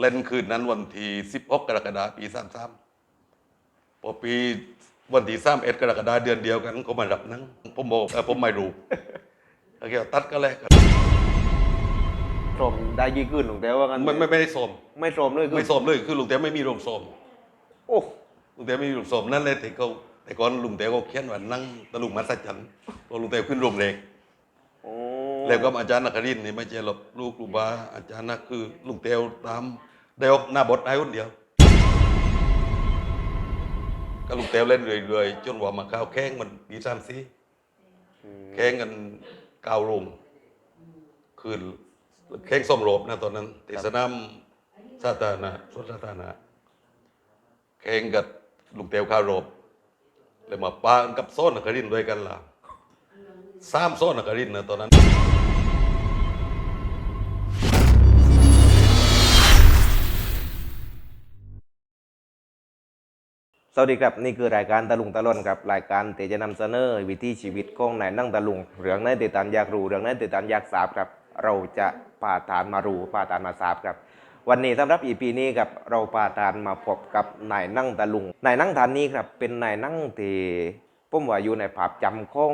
เล่นคืนนั้นวันที่16 กรกฎาคมปี33พอปีวันที่31กรกฎาคมเดือนเดียวกันก็มารับหนังผมบอกเออผมไม่รู้แล้วแกตัดก็แล้วกันชมได้ยี่ขึ้นลุงเต้ว่ากันไม่ไม่ไม่ได้สมไม่ชมเลยคือไม่สมเลยคือลุงเต้ไม่มีโรงสมโอ้ลุงเต้ไม่มีโรงสมนั่นเลยที่เขาแต่ก่อนลุงเต้ก็เขียนว่านั่งตะลุงมัศจรรย์พอลุงเต้ขึ้นโรงเล็กโอ้แล้วก็อาจารย์นักรินทร์นี่ไม่ใช่หรอกลูกครูบาอาจารย์นักคือลุงเตียวตาม ได้ออกหน้าบทได้คนเดียว ก็ลุงเตียวเล่นเรื่อยๆจนว่ามาข้าวแข้งมันปีสามสี่แข้งกันเก้าโรงคือแข้งส้มโรบนะตอนนั้นติสนามสาธารณะสวนสาธารณะแข้งกับลุงเตียวข้าวโรบแล้วมาปากับโซนนักรินด้วยกันล่ะสามโซนนักรินนะตอนนั้น สวัสดีครับนี่คือรายการตะลุงตะลอนครับรายการที่จะนำเสนอวิถีชีวิตของนายนั่งตะลุงเรื่องไหนติดตามอยากรู้เรื่องไหนติดตามอยากทราบครับเราจะพาทานมารู้พาทานมาทราบครับ วันนี้สำหรับอีพีนี้ครับเราพาทานมาพบกับนายนั่งตะลุงนายนั่งทานนี้ครับเป็นนายนั่งที่ผมว่าอยู่ในภาพจำของ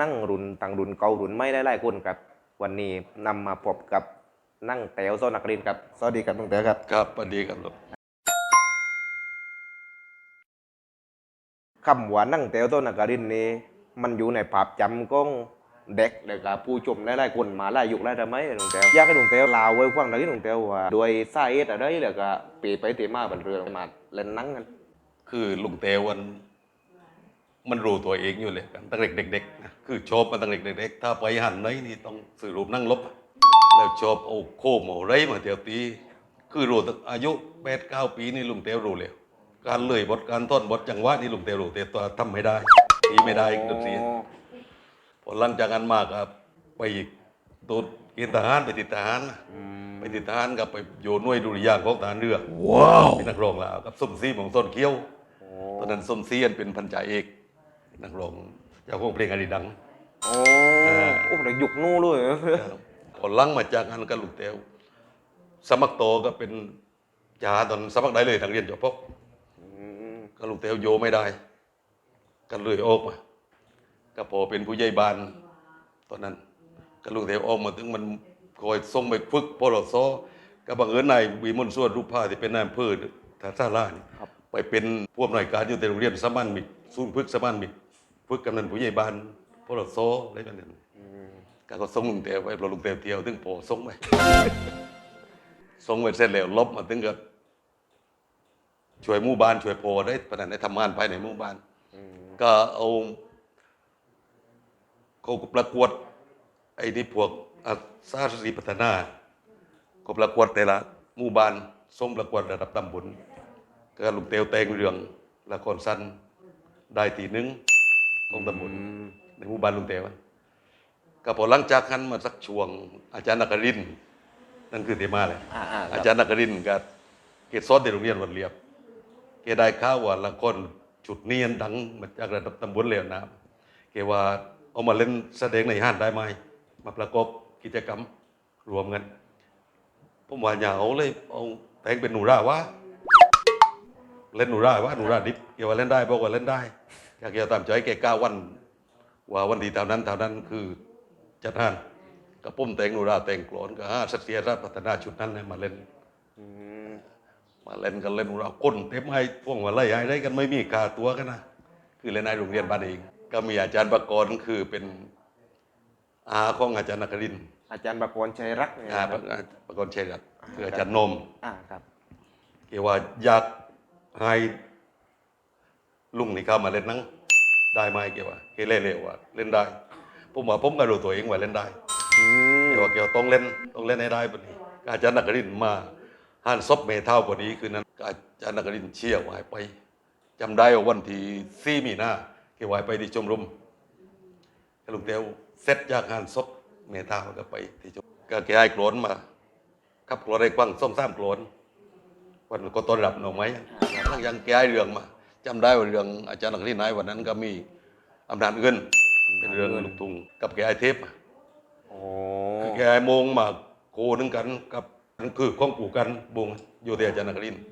นั่งรุนต่างรุนเก่ารุนไม่ได้หลายๆคนครับ วันนี้นำมาพบกับนั่งแต๋วโซนักเรียนครับสวัสดีครับน้องแต๋วครับครับสวัสดีครับลูก คำว่านั่งแถวต้นนากรินนี่มันอยู่ในภาพจำของเด็กเลยกับผู้ชมหลายๆคนมาหลายยุคหลายสมัยลุงแถวอยากให้ลุงแถวลาวไว้ฟังหน่อยลุงแถวว่าโดยสาเหตุอะไรแล้วก็ปีไปตีมาบันเรืองมาเล่นนั่งกัน คือลุงเตวัน มันรู้ตัวเองอยู่เลยกันตั้งแต่เด็กๆนะคือชอบมาตั้งแต่เด็กๆ ถ้าไปหันไหนนี่ต้องสื่อรูปนั่งลบ แล้วชอบเอาโคมเอาไรมาเตียวตี คือรู้ตั้งอายุแปดเก้าปีนี่ลุงเตวรู้เลย การเลยบทการท่อนบทจังหวะนี่ลุงเตวรู้แต่ตัวทำไม่ได้ตีไม่ได้ดนตรีพอหลังจากนั้นมากครับไปอีกตัวเกณฑ์ทหารไปติดทหารนะไปติดทหารกับไปโยนหน่วยดุริยางค์ของทหารเรือว้าวเป็นนักร้องแล้วกับส้มซีของต้นเคี้ยวตอนนั้นส้มซีอันเป็นพันจ่าเอก นักร้องเจ้าของเพลงอดีตดัง โอ้โอ้แต่ยุคนู้นเลย พอหลังมาจากนั้นก็ลูกเตวสมัครโตก็เป็นจ่าตอนสมัครได้เลยทางเรียนจบพก ก็ลูกเตวโยไม่ได้ ก็เลยออกมาก็พอเป็นผู้ใหญ่บ้านตอนนั้น ก็ลูกเทวออกมาถึงมันคอยส่งไปฝึกปลสก็บังเอิญนายวีมลส่วนรูปภาที่เป็นนายอำเภอทาซาล่านี่ไปเป็นผู้อำนวยการอยู่ในโรงเรียนสมานมิตรศูนย์ฝึกสมานมิตรฝึกกำนันผู้ใหญ่บ้านปลสอะไรแบบนั้นก็ก็ส่งลุงเทวไปพอลุงเทวเที่ยวถึงพอส่งไปส่งไปเสร็จแล้วลบมาถึงก็ ช่วยหมู่บ้านช่วยพอได้ปนันได้ทำงานภายในหมู่บ้าน ก็เอาเขาก็ประกวด ไอ้นี่พวกอาสาสีพัฒนา ก็ประกวดแต่ละหมู่บ้านส่งประกวดระดับตำบลก็ลุงเตียวแตงเรืองละครสั้นได้ตีหนึ่งของตำบลในหมู่บ้านลุงเตียวอะก็พอหลังจากนั้นมาสักช่วง อาจารย์นักรินทร์นั่นคือเทมาเลยอ่าอ่าอาจารย์นักรินทร์ก็เกศซ้อนในโรงเรียนวันเรียบเกได้ข่าวว่าละครจุดเนียนดังมาจากระดับตำบลแล้วนะเกว่าเอามาเล่นแสดงในห้านได้ไหมมาประกอบกิจกรรมรวมกันผมว่าอย่าเอาเลยเอาแต่งเป็นหนูร่าวะเล่นหนูร่าวะหนูร่าดิบเกว่าเล่นได้บอกว่าเล่นได้อยากเกี่ยวตามใจแกก้าวัน ว่าวันที่เท่านั้นเท่านั้นคือจัดห้านกับปุ้มแต่งหนูร่าแต่งกลอนกับห้าสัตยราชพัฒนาชุดนั้นมาเล่น มาเล่นกันเล่นเราก้นเต็มให้พวกมาไล่ให้ได้กันไม่มีค่าตัวกันนะคือเล่นในโรงเรียนบ้านเองก็มีอาจารย์ประกรณ์คือเป็นอาของอาจารย์นักรินทร์อาจารย์ประกรณ์ชัยรักเนี่ยอานะประประกรณ์ชัยรัตน์คืออาจารย์นมอ่าครับ เกี่ยวว่าอยากให้ลุงนี่เข้ามาเล่นหนังได้ไหมเกี่ยวว่าเกเล่เร็วว่าเล่นได้ผมว่าผมก็รู้ตัวเองว่าเล่นได้อืม เกี่ยวว่าเกี่ยวต้องเล่นต้องเล่นให้ได้ปนี้ก็อาจารย์นักรินทร์มา ห้านซบเมเท่าพอดีคือนั้นก็อาจารย์นักรินทร์เชี่ยววายไปจำได้ว่าวันที่สี่มีนาเกี่ยววายไปที่ชมรมก็ลุงเตียวเสร็จจากห้านซบเมเท่าก็ไปที่ชมก็แกให้โกรนมาขับโกรนได้กว้างส้มซ้ำโกรนวันก็ต้อนรับหน่อไม้หลังยังแกให้เรื่องมาจำได้ว่าเรื่องอาจารย์นักรินทร์นายวันนั้นก็มีอำนาจเงินเป็นเรื่องลูกทุ่งกับแกไอเทปโอ้คือแกโมงมาโคนึงกันกับ นั่นคือของปู่กันบุงอยู่ที่อาจารย์นครินทร์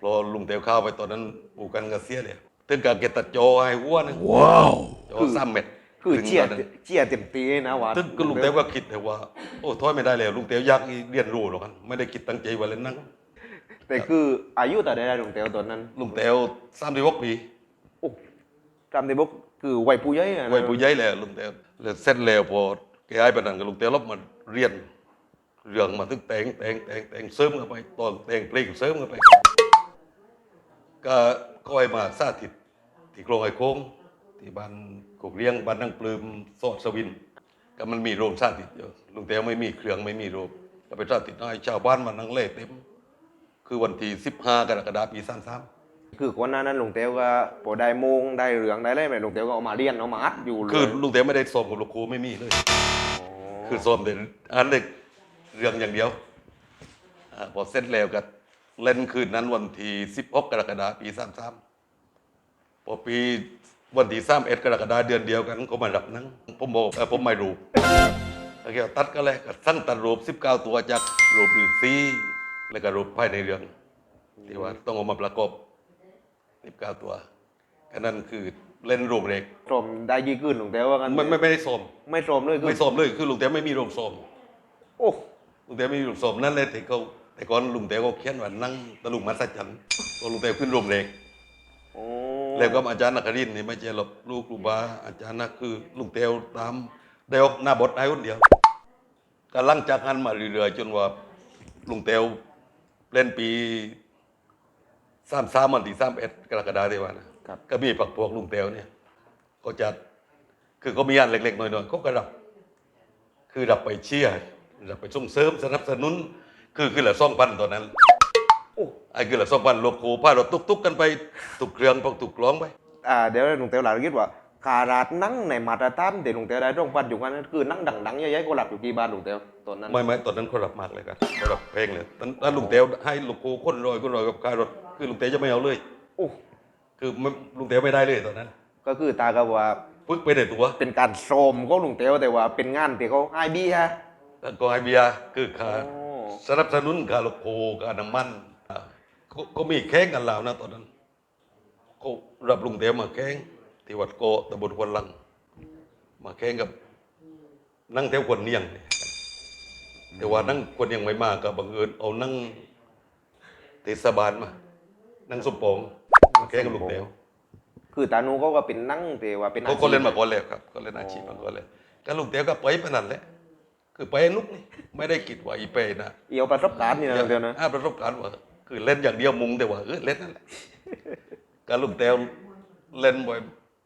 พอลุงเตียวเข้าไปตอนนั้นปู่กันก็เสียเลยถึงกับเกตัดโจให้วัวนึงว้าวโจสามเม็ดคือเจียถึงตนนั้นเจียเต็มตีนะว่าซึ่งก็ลุงเตียวก็คิดแต่ว่า โอ้ถอยไม่ได้แล้วลุงเตียวอยากเรียนรู้หรอกกันไม่ได้คิดตั้งใจว่าเล่นนั่งแต่คืออายุแต่ได้ลุงเตียวตอนนั้น ลุงเตียวสามสิบหกปีโอ้จำได้บอกคือวัยผู้ใหญ่อะนะวัยผู้ใหญ่แล้วลุงเตียวแล้วเสร็จแล้วพอแกย้ายไปนั่นก็ลุงเตียวรับมาเรียน เรื่องมาถึงแต่งแต่งแต่งแต่งเสริมเข้าไปตอนแต่งเพลงเสริมเข้าไป ก็ก็ให้มาสาธิตที่โครงไอ้โค้งที่บ้านกกเลี้ยงบ้านนั่งปลืมโซดสวิน ก็มันมีโรงสาธิตอยู่ลุงเตียวไม่มีเครื่องไม่มีโรงก็ไปสาธิตให้ชาวบ้านมานั่งเล่เต็ม คือวันที่15กรกฎาคมปี33คือคนนั้นนั้นลุงเตียวก็พอได้โมงได้เหลืองได้อะไรไปลุงเตียวก็เอามาเรียนเอามาอัดอยู่เลยคือลุงเตียวไม่ได้สอบกับลูกครูไม่มีเลย คือสอบแต่อันเล็ก เรื่องอย่างเดียวอาพอเสร็จแล้วก็เล่นคืนนั้นวันที่16 กรกฎาคมปี33พอปีวันที่31กรกฎาคมเดือนเดียวกันก็มารับหนังผมบอกเอ่อผมไม่รู้แล้วก็ตัดก็เลยก็สั่งตัดรูป19 ตัวจากรูปหรือซีแล้วก็รูปภายในเรื่องที่ว่าต้องเอามาประกอบ19 ตัวก็นั่นคือเล่นรูปเล็กชมได้ยี่ขึ้นลุงเตียวว่ากันไม่ไม่ไม่ได้สมไม่ชมเลยคือไม่สมเลยคือลุงเต้ไม่มีโรงสมโอ้ ลุงเต้ไม่มีโรงสมนั่นเลยที่เขาแต่ก่อนลุงเต้เขาเขียนว่านั่งตะลุงมัศจรรย์ตัวลุงเต้ขึ้นโรงเล็กโอ้แล้วก็อาจารย์นักรินทร์นี่ไม่ใช่หรอกลูกครูบาอาจารย์นะคือลุงเต้ตามได้ออกหน้าบทได้คนเดียวก็ลังจากนั้นมาเรื่อยๆจนว่าลุงเต้เล่นปีสามสามวันที่สามเอ็ดกรกฎาคมที่ว่านะครับ ก็มีปักพวกลุงเต้เนี่ยก็จะคือก็มีอันเล็กๆน้อยๆก็กระดับ คือรับไปเชียร์ รับไปส่งเสริมสนับสนุน คือคือละซ่องพันตอนนั้นโอ้ไอ้คือละซ่องพันโลโก้พารถตุกๆกันไปตุกเครื่องพวกตุกกล้องไปอ่าเดี๋ยวลุงเตียวหลานคิดว่าคาราดหนังในมาตรฐานที่ลุงเตียวได้ร่องปันอยู่กันนั้นคือหนังดังๆใหญ่ๆก็หลับอยู่กี่บ้านลุงเตียวตอนนั้นไม่ไม่ตอนนั้นเขารับมากเลยกันเขารับเพลงเลยตอนถ้าลุงเตียวให้โลโก้คนรอยคนรอยกับคารถคือลุงเตียวจะไม่เอาเลยโอ้คือไม่ลุงเตียวไม่ได้เลยตอนนั้น ก็คือตาก็ว่าปึ๊กไปในตัว เป็นการโชมก็ลุงเตียวแต่ว่าเป็นงานที่เขาให้บี้ฮะ แล้วก็ไอเบียร์คือค่าโอ้สนับสนุนค่าโลโก้ค่าน้ำมันอ่าก็ก็มีแข่งกันแล้วนะตอนนั้นเขารับลุงเตียวมาแข่งที่วัดโกตำบลควนลัง มาแข่งกับนั่งแถวคนเนียงเนี่ยแต่ว่านั่งคนเนียงไม่มากก็บังเอิญเอานั่งเทศบาลมา นั่งสมปองมาแข่งกับลุงเตียวคือตาหนูเขาก็เป็นหนังแต่ว่าเป็นเขาก็เล่นมาก่อนแล้วครับก็เล่นอาชีพมาก่อนเลยก็ลุงเตียวก็ไปปานนั่นแหละ คือไปนุกนี่ไม่ได้คิดว่าอีเปนะ เอียวประสบการณ์นี่นะลุงเตียวนะอ่าประสบการณ์ว่า คือเล่นอย่างเดียวมุงแต่ว่าเออเล่นนั่นแหละการลุงเตียวเล่นบ่อย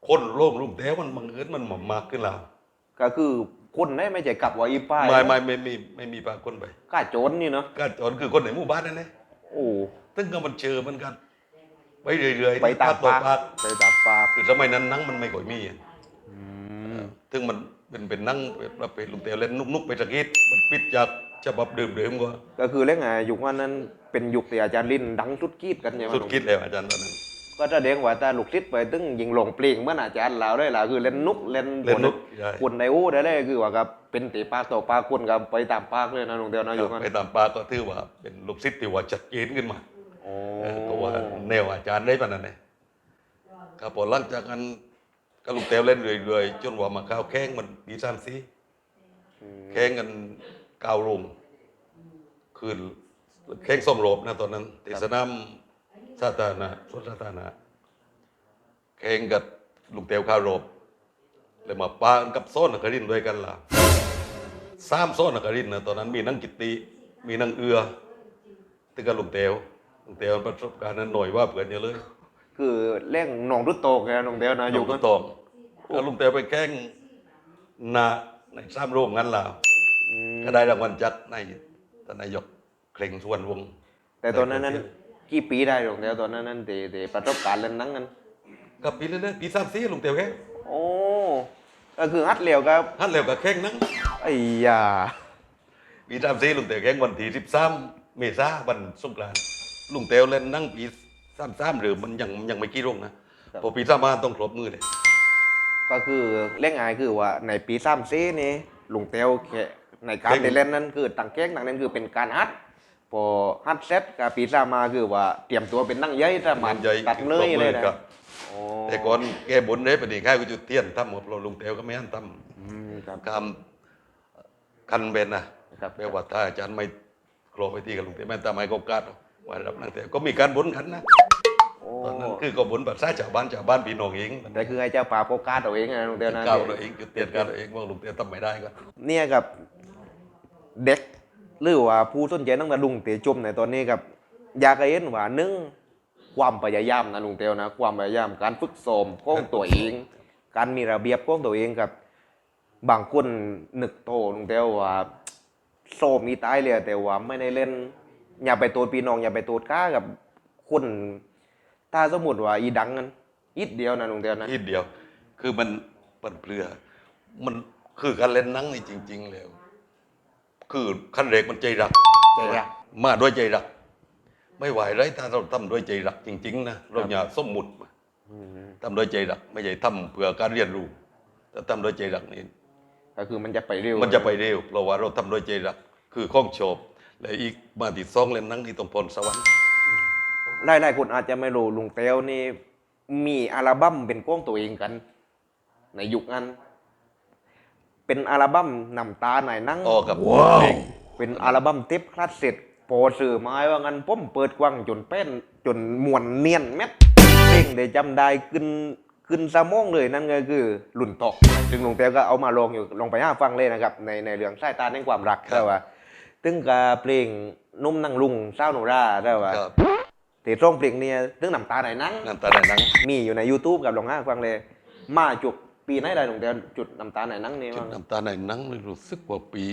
คนโลกลุงเตียวมันบังเอิญมันหมามากขึ้นแล้วก็คือคนได้ไม่ใช่กลับว่าอีป้ายไม่ไม่ไม่มีไม่มีปากคนไปกล้าโจรนี่เนาะการจอนคือคนในหมู่บ้านนั่นแหละโอ้ตึ้งก็มันเจอเหมือนกันไปเรื่อยๆไปตามต่อปากปากไปตามปากคือสมัยนั้นหนังมันไม่ค่อยมีอะซึ่งมัน เป็นเป็นหนังประเภทลุงเตียวเล่นนุกๆไปสักนิดมันปิดจากฉบับเดิมๆก็ก็คือเรื่องไงยุควันนั้นเป็นยุคที่อาจารย์ลินดังสุดกีดกันใช่ไหมสุดคิดแล้วอาจารย์ตอนนั้นก็แสดงว่าตาลูกศิษย์ไปตึงยิงหลงเปลีงเหมื่อนอาจารย์เราได้ล่ะคือเล่นนุกเล่นเล่นนุกใช่คนในอู้ได้เลยคือว่ากับเป็นตีปากต่อปากคนกับไปตามปากเลยนะลุงเดียวนะอยู่กันไปตามปากก็ถือว่าเป็นลูกศิษย์ที่ว่าชัดเจนขึ้นมาโอ้เออก็ว่าแนวอาจารย์ได้ปานนั้นเองครับพอหลังจากนั้น ก็ลุงเตียวเล่นเรื่อยๆจนว่ามาข้าวแข้งมันปีสามสี่แข้งกันเก้าลงคือแข้งส้มโรบนะตอนนั้นที่สนามสาธารณะสวนสาธารณะแข่งกับลุงเตียวข้าวโรบเลยมาปากับโซนนครินด้วยกันล่ะสามโซนนครินนะตอนนั้นมีนั่งกิตติมีนั่งเอือตึงกับลุงเตียวลุงเตียวประสบการณ์นั้นหน่อยว่าเผื่อนเยอะเลย คือเล่งหนองรุดโตกไงลุงเดียวนะออยู่ยู่กักันนตองแล้วลุงเตียวไปแข่งนาในสามโรงงั้นล่ะก็ได้รางวัลจากนายท่านนายกเคร่งสุวรรณวงศ์แต่ตอนนั้นนั้นกี่ปีได้ลุงเดียวตอนนั้นนั้นเตเตประสบการณ์เล่นหนังกันกับปีเรื่อยๆปีสามสี่ลุงเตียวแข่งโอ้ก็คือฮัดเหลียวครับฮันแล้วกับแข่งนังไอ้ยาปีสามสี่ลุงเตียวแข่งวันที่สิบสามเมษาวันสงกรานต์ลุงเตียวเล่นนั่งปี สามสามหรือมันยังยังไม่กี่โรงนะพอปีสามห้าต้องครบมือเลยก็คือเล่นไงายคือว่าในปีสามซีนี่ลุงเตียวแค่ในการเล่นได้เล่นนั้นคือต่างแก้งต่างเล่นคือเป็นการฮัดพอฮัดเซตกับปีซ่ามาคือว่าเตรียมตัวเป็นนั่งเย้ยสามารถใหญ่ตัดเลยเลยนะครับโอ้แต่ก่อนแกบนได้ปฏิแค่ก็จุดเทียนทำหมดเราลุงเตวก็ไม่หันทอืมครับำคำคันเบนนะครับแปลว่าถ้าอาจารย์ไม่โครไปที่กับลุงเตวไม่ตามไม่ก็กาด ว่ารับนั่งเตวก็มีการบนกันนะโอ้ตอนนั้นคือก็บนแบบซาชาวบ้านชาวบ้านพี่น้องเองแต่คือให้เจ้าป่าโฟกัสเอาเองนะลุงเตียวนะก้าวเราเองจุดเทียนก้าวเราเองว่าลุงเตวทำไม่ได้ก็เนี่ยกับเด็กหรือว่าผู้สนใจตั้งแต่ลุงเตียจมในตอนนี้กับอยากให้เห็นว่าหนึ่งความพยายามนะลุงเตียวนะ ความพยายามการฝึกซ้อมของตัวเอง การมีระเบียบของตัวเองกับบางคนนึกโตลุงเตียวว่าโซมมีตายเลยแต่ว่าไม่ได้เล่น อย่าไปโตดพี่น้องอย่าไปโตดก้ากับคนถ้าสมมติว่าอีดังนั้นอีดเดียวนะลุงเตียวนะนิดเดียว คือมันปันเปลือ มันคือการเล่นหนังนี่จริง ๆ แล้ว คือขั้นเรกมันใจรักใจรักมาด้วยใจรัก ไม่ไหวเลยถ้าเราทำด้วยใจรักจริง ๆ นะเราอย่าสมมุติทำด้วยใจรัก ไม่ใช่ทำเพื่อการเรียนรู้แต่ทำด้วยใจรักนี่ก็คือมันจะไปเร็ว มันจะไปเร็วเพราะว่าเราทำด้วยใจรัก คือข้องโฉบ และอีกมาติดซองเล่นหนังนี่ต้องพรสวรรค์หลายๆคนอาจจะไม่รู้ลุงเตียวนี่มีอัลบั้มเป็นกล้องตัวเองกัน ในยุคนั้น เป็นอัลบั้มนำตาไหนนั่ง ออกกับเพลงเป็นอัลบั้มเทปคลาสเสร็จโปรสื่อไม้ว่างั้นผมเปิดกว้างจนเป็นจนมวนเนียนแม็ดเพลงได้จำได้ขึ้นขึ้นสมองเลยนั่นก็คือหลุ่นตกซึ่งลุงเตียวก็เอามาลองอยู่ลองไปห้าฟังเลยนะครับ ในในเรื่องสายตาในความรักได้ว่า ตึงกับเพลงนุ่มนั่งลุงเศร้าโนราได้ว่าครับแต่ร้องเพลงเนี่ยถึงน้ำตาไหนนั่งน้ำตาในหนังมีอยู่ใน YouTube กับลองห้าฟังเลย มาจุดปีไหนได้ลงแต่จุดน้ำตาไหนนั่งนี่จุดว่าน้ำตาในหนังนี่รู้สึกว่าปี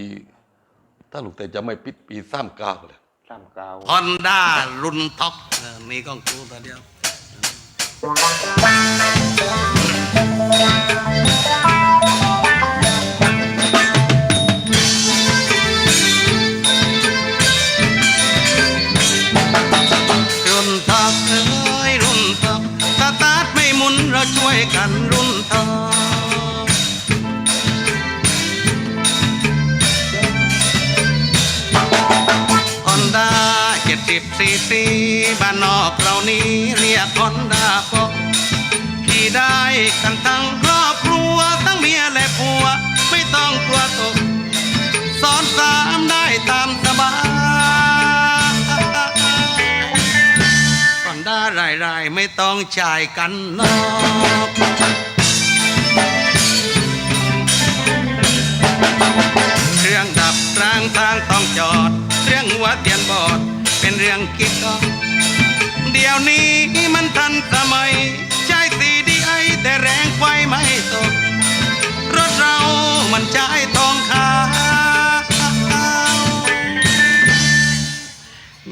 ถ้าลูกแต่จะไม่ปิดปีสามเก้าเลยสามเก้าฮอนด้ารุ่นท็อปเออมีกล้องกูตัวเดียว รุ่นท็อปฮอนด้าเจ็ดสิบซีซีบ้านนอกเรานี้เรียกฮอนด้าปกขี่ได้กันทั้งครอบครัว ทั้งเมียและผัว ไม่ต้องกลัวตกสอนสา รายๆไม่ต้องจ่ายกันนอกเครื่องดับกลางทางต้องจอดเครื่องหัวเตียนบอด เป็นเรื่องคิดก็เดี๋ยวนี้มันทันสมัยใช้สีดีไอแต่แรงไฟไม่ตก รถเรามันใช้ทองขา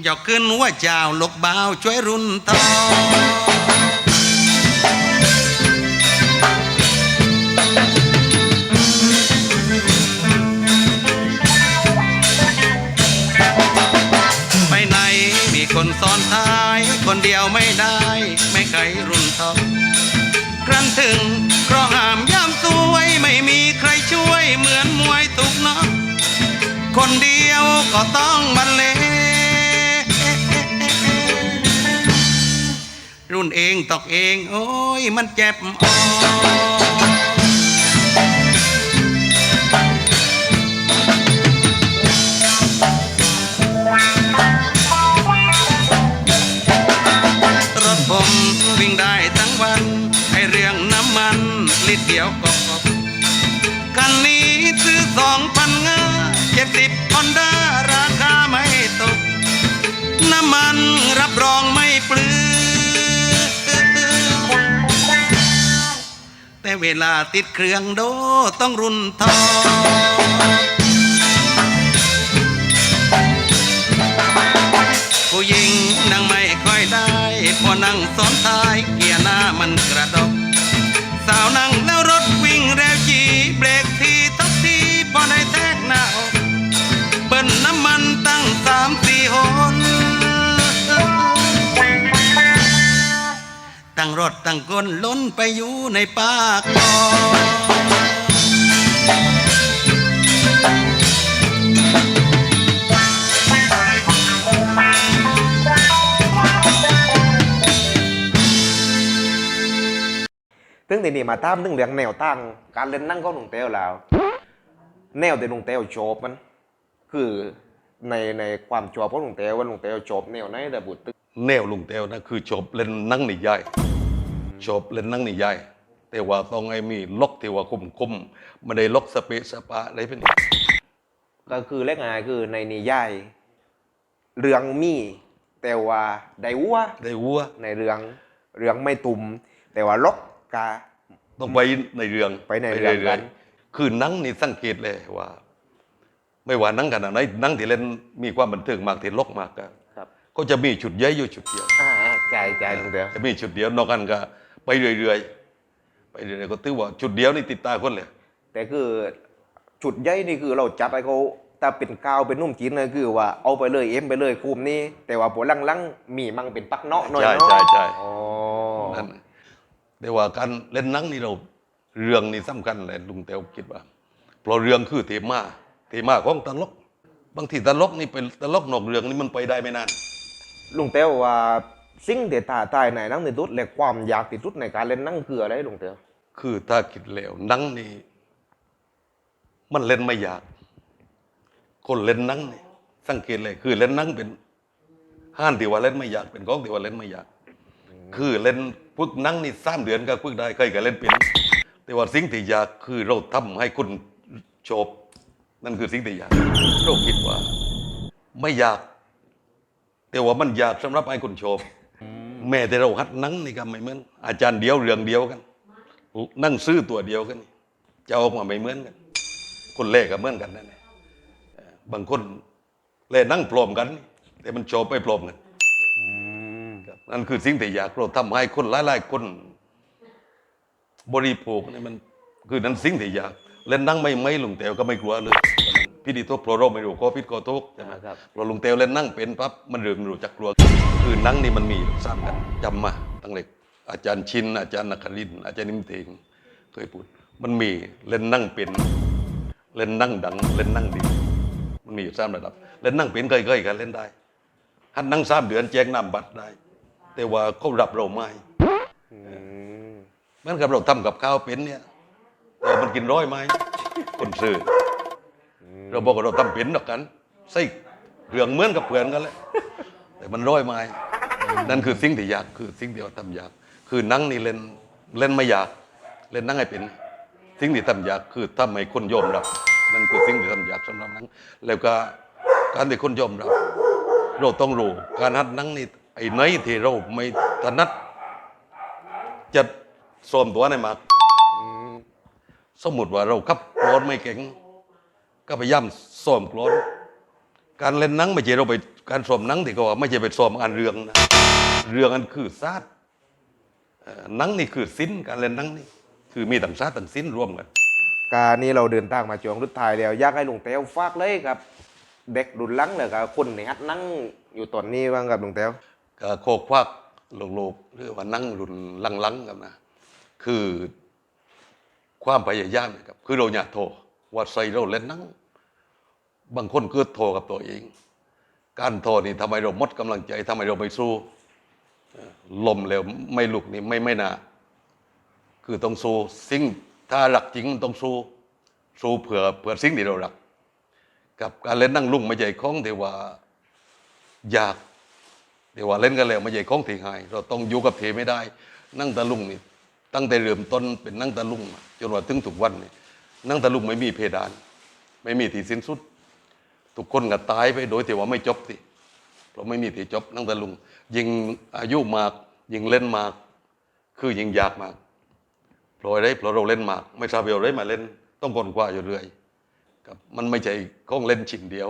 วยกขึ้นหัว่าเจ้าลกบ่าวช่วยรุ่นทองไปไหนมีคนซ้อนท้าย คนเดียวไม่ได้ ไม่เคยรุ่นทองครั้นถึงเพราะหามย่ำสวยไม่มีใครช่วยเหมือนมวยตุกน็อกคนเดียวก็ต้องบรรเลง รุ่นเองตอกเอง โอ้ย มันเจ็บอ่อรถผมวิ่งได้ทั้งวันไอเรื่องน้ำมันลิตรเดียวก็พอคันนี้ซื้อสองพันเงาเจ็ดสิบฮอนด้าราคาไม่ตก น้ำมันรับรองไม่เปลือ เวลาติดเครื่องโดต้องรุ่นทอง ตั้งรถตั้งก้นล้นไปอยู่ในปากคอตึงทีนี้มาตามตึงเรื่องแนวตั้งการเล่นนั่งก็หนุ่งเตลแล้วแนวแต่ลุงเตลโจบมัน คือในในความจอบของลุงเตลว่าลุงเตลโจบแนวไหนแต่บุตร แนวลุงเตียวนะคือจบเล่นหนังนิยายจบเล่นหนังนิยายแต่ว่าต้องไอ้มีล็อกที่ว่าคุมคุมๆไม่ได้ล็อกสเปะสปะอะไรเป็นนี้ก็คือเล็กง่ายคือในนิยายเรื่องมี แต่ว่าได้วัวได้วัวในเรื่องเรื่องไม่ตุ่มแต่ว่าลกกา ต้องไปในเรื่องไปในเรื่องกันๆคือหนังนี่สังเกตเลยว่า ไม่ว่าหนังขนาดไหนหนังที่เล่นมีความบันเทิงมากที่ล็อกมากก็ครับ ก็จะมีชุดใหญ่อยู่ชุดเดียวอ่าใจใจลุงเต้วจะมีชุดเดียวนอกกันก็ ไปเรื่อยๆไปเรื่อยๆก็ถือว่าชุดเดียวนี่ติดตาคนเลยแต่คือจุดใหญ่นี่คือเราจับไอ้เขาถ้าเป็นกาวเป็นนุ่มจีนเลยคือว่าเอาไปเลยเอ็มไปเลยคุมนี่แต่ว่าผลลังๆมีมั่งเป็นปักเนาะหน่อยใช่เนาะใช่ใช่อ๋อนั่นแต่ว่าการเล่นหนังนี่เราเรื่องนี่สำคัญเลยลุงเตียวคิดว่าเพราะเรื่องคือเทมาเทมาของตลกบางทีตลกนี่เป็นตลกนอกเรื่องนี่มันไปได้ไม่นาน ลุงเต้วว่าสิ่งเด็ดท้าทายในหนังในทุดและความอยากที่สุดในการเล่นหนั่งคืออะไรลุงเต้วคือถ้าคิดแล้วหนังนี่มันเล่นไม่ยาก คนเล่นหนังนี่สังเกตเลย คือเล่นหนังเป็นห้านที่ว่าเล่นไม่ยากเป็นกองที่ว่าเล่นไม่ยาก คือเล่นพึกหนั่งนี่สามเดือนก็พึกได้ใครก็เล่นเป็นแต่ว่าสิ่งที่ยากคือเราทำให้คนชอบนั่นคือสิ่งที่ยากเราคิดว่า ไม่ยาก แต่ว่ามันยากสำหรับไอ้คนชอบแม้แต่เราหัดหนังนี่ก็ไม่เหมือนอาจารย์เดียวเรื่องเดียวกันนั่งซื้อตัวเดียวกันนี่จะออกมาไม่เหมือนกัน คนเล่ก็เหมือนกันนั่นแหละเอ่อบางคนเล่นั่งปลอมกันนี่แต่มันโจบไม่ปลอมกันครับนั่นคือสิ่งที่อยากเราทำให้คนหลายๆคน บริโภคนี่มัน คือนั้นสิ่งที่อยากเล่นนั่งไม่ไม่ลุงเตวก็ไม่กลัวเลย พี่ดีทุกโปรโรไม่รู้ก็พิษก็ทุกใช่ไหมครับพอลุงเตวเล่นนั่งเป็นปั๊บมันเรื่องรู้จักกลัว คือนั่งนี่มันมีสามกันจำมาตั้งเล็กอาจารย์ชิน อาจารย์นักครินทร์อาจารย์นิมเทงเคยพูด มันมีเล่นนั่งเป็น เล่นนั่งดัง เล่นนั่งดี มันมีอยู่สามระดับ เล่นนั่งเป็นเคยๆกันเล่นได้หัดนั่งสามเดือนแจกน้ำบัตรได้ แต่ว่าเขารับเราไม่อืมเหมือนกับเราทำกับข้าวเป็นเนี่ยแต่มันกินร้อยไหมคนซื้ออ เราบอกว่าเราทำเป็นหรอกกันใส่เครื่องเหมือนกับเพื่อนกันแหละแต่มันร้อยไหมนั่นคือสิ่งที่ยากคือสิ่งที่เราทำยาก คือนั่งนี่เล่นเล่นไม่ยาก เล่นนั่งให้เป็นสิ่งที่ทำยากคือทำให้คนยอมรับนั่นคือสิ่งที่ทำยากสำหรับนั่งแล้วก็การที่คนยอมรับเราต้องรู้การหัดนั่งนี่ไอ้ไหนที่เราไม่ถนัดจะสวมตัวในหมากสมมติว่าเราขับโกรนไม่เก่ง ก็พยายามสวมโกรนการเล่นหนังไม่ใช่เราไปการสวมหนังที่เขาว่าไม่ใช่ไปสวมอันเรืองนะเรืองอันคือซาดเอ่อหนังนี่คือสิ้นการเล่นหนังนี่คือมีต่างซาดต่างสิ้นรวมกันการนี้เราเดินทางมาจวงรุดท้ายแล้วอยากให้ลุงเต้วฝากเลยครับ เด็กรุ่นหลังเลยครับคนในฮัดหนั่งอยู่ตอนนี้บ้างครับลุงเต้วก็โคกควักโลกๆหรือว่านั่งรุนลังๆกันนะ คือความพยายามนะครับคือเราอยากโทรว่าใส่เราเล่นหนั่ง บางคนก็โทรกับตัวเอง การโทรนี่ทำไมเราหมดกำลังใจทำไมเราไม่สู้ลมแล้วไม่ลุกนี่ไม่ไม่นาคือต้องสู้สิ่งถ้ารักจริงต้องสู้สู้เผื่อเผื่อสิ่งที่เรารัก กับการเล่นนั่งลุ่งไม่ใช่ของเทว่าอยากเดี๋ยวว่าเล่นกันแล้วไม่ใช่ของที่หาย เราต้องอยู่กับเทไม่ได้ นั่งตะลุ่งนี่ตั้งแต่เริ่มต้นเป็นนั่งตะลุงมจนว่าถึงทุกวันนี่นั่งตะลุ่งไม่มีเพดาน ไม่มีที่สิ้นสุด ทุกคนก็ตายไปโดยที่ว่าไม่จบสิเพราะไม่มีที่จบนั่งตะลุง ยิงอายุมากยิงเล่นมาก คือยิงยากมากเพราะอะไรเพราะเราเล่นมาก ไม่ทราบเราได้มาเล่น ต้องคนกว่าอยู่เรื่อยครับมันไม่ใช่ข้องเล่นชิ้นเดียว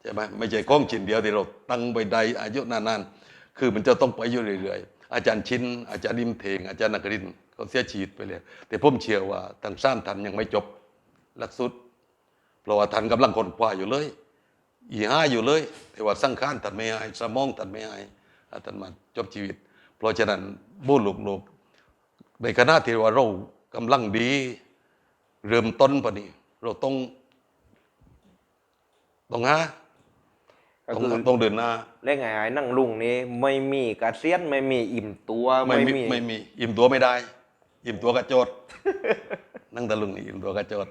ใช่ไหมไม่ใช่กล้องชิ้นเดียวที่เราตั้งไปใดอายุนานๆคือมันจะต้องไปอยู่เรื่อยๆอาจารย์ชินอาจารย์ดิมเทงอาจารย์นักรินเขาเสียชีวิตไปแล้วแต่ผมเชื่อว่าทางสร้างทันยังไม่จบหลักสูตร เพราะว่าทันกำลังคนกว่าอยู่เลย อีห้าอยู่เลย แต่ว่าสังขารทันไม่หายสมองทันไม่หายอาทันมาจบชีวิต เพราะฉะนั้นบูลูกลูกในขณะที่ว่าเรากำลังดี เริ่มต้นปะนี่เราต้องต้องหาก็ต้องคือต้องเดินหน้าเล่นไงไอ้นั่งลุงนี่ไม่มีกระเซียนไม่มีอิ่มตัวไม่ไม่มีมีไม่มี อิ่มตัวไม่ได้ อิ่มตัวกระโจด นั่งตะลุงนี่อิ่มตัวกระโจด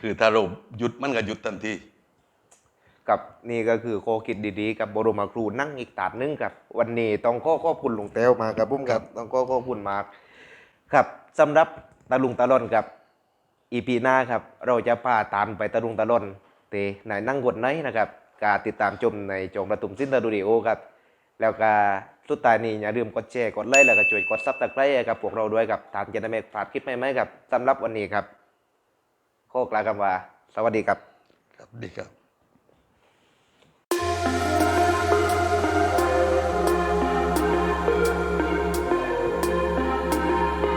คือถ้าเราหยุดมันก็หยุดทันทีกับนี่ก็คือโคคิดดีๆกับบรมครูนั่งอีกตาดนึงครับ วันนี้ต้องขอขอบคุณลุงเต้วมาครับผมครับต้องขอขอบคุณมากครับสำหรับตะลุงตะล่อนครับอีพีหน้าครับ เราจะพาตามไปตะลุงตะล่อนเตไหนนั่งกดไหนนะครับการติดตามชมในจงประตุมสิ้นตะดูดิโอครับ แล้วก็สุดท้ายนี้อย่าลืมกดแชร์กดไลค์แล้วก็ช่วยกดซับตะไคร้กับพวกเราด้วยครับทานจะได้ไม่พลาดคลิปใหม่ๆครับสำหรับวันนี้ครับ โคกลาวคำว่าสวัสดีครับ ครับดีครับ